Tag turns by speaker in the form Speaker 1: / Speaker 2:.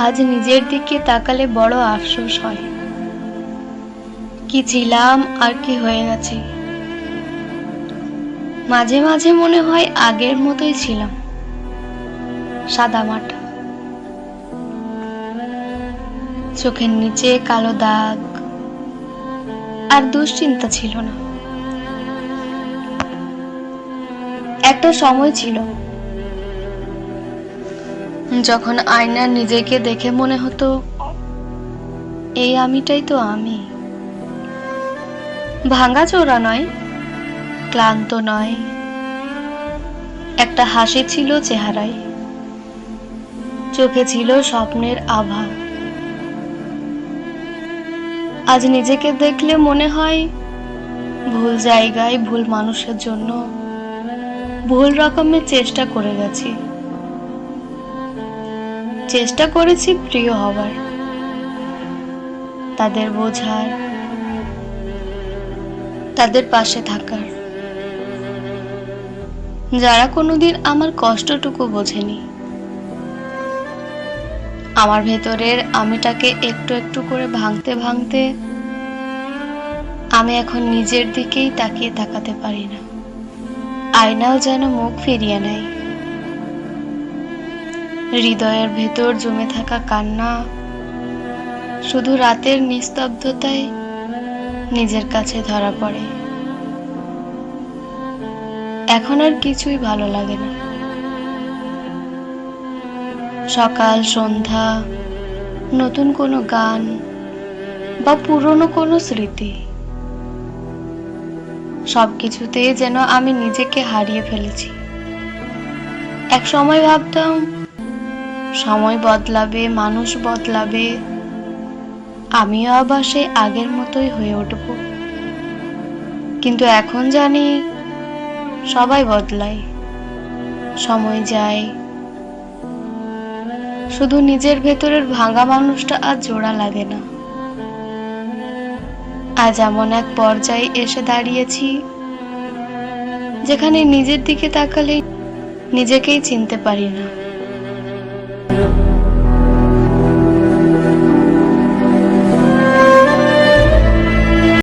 Speaker 1: আজ নিজের দিকে তাকালে বড় আফসোস হয়। কি ছিলাম আর কি হয়ে গেছে। মাঝে মাঝে মনে হয় আগের মতোই ছিলাম। সাদা মাটা চোখের নিচে কালো দাগ। আর দুশ্চিন্তা ছিল না। একটা সময় ছিল যখন আয়নার নিজেকে দেখে মনে হতো, এই আমিটাই তো আমি। ভাঙা চোরা নয়, ক্লান্ত নয়, একটা হাসি ছিল চেহারায়। চোখে ছিল স্বপ্নের আভা। আজ নিজেকে দেখলে মনে হয় ভুল জায়গায় ভুল মানুষের জন্য ভুল রকমের চেষ্টা করে গেছি। চেষ্টা করেছি প্রিয় হবার। তাদের বোঝার, তাদের পাশে থাকার। যারা কোনোদিন আমার কষ্টটুকু বোঝেনি। আমার ভেতরের আমিটাকে একটু একটু করে ভাঙতে ভাঙতে আমি এখন নিজের দিকেই তাকিয়ে তাকাতে পারি না। আয়নাও যেন মুখ ফিরিয়ে নেয়। হৃদয়ের ভেতর জমে থাকা কান্না, শুধু রাতের নিস্তব্ধতায় নিজের কাছে ধরা পড়ে। এখন আর কিছুই ভালো লাগে না। সকাল, সন্ধ্যা, নতুন কোনো গান বা পুরনো কোনো স্মৃতি। সবকিছুতে যেন আমি নিজেকে হারিয়ে ফেলেছি। এক সময় ভাবতাম সময় বদলাবে, মানুষ বদলাবে। আমিও আবার সেই আগের মতোই হয়ে উঠব। কিন্তু এখন জানি সবাই বদলায়। সময় যায়। শুধু নিজের ভেতরের ভাঙা মানুষটা আর জোড়া লাগে না। আজ এমন এক পর্যায়ে এসে দাঁড়িয়েছি, যেখানে নিজের দিকে তাকালে নিজেকেই চিনতে পারি না।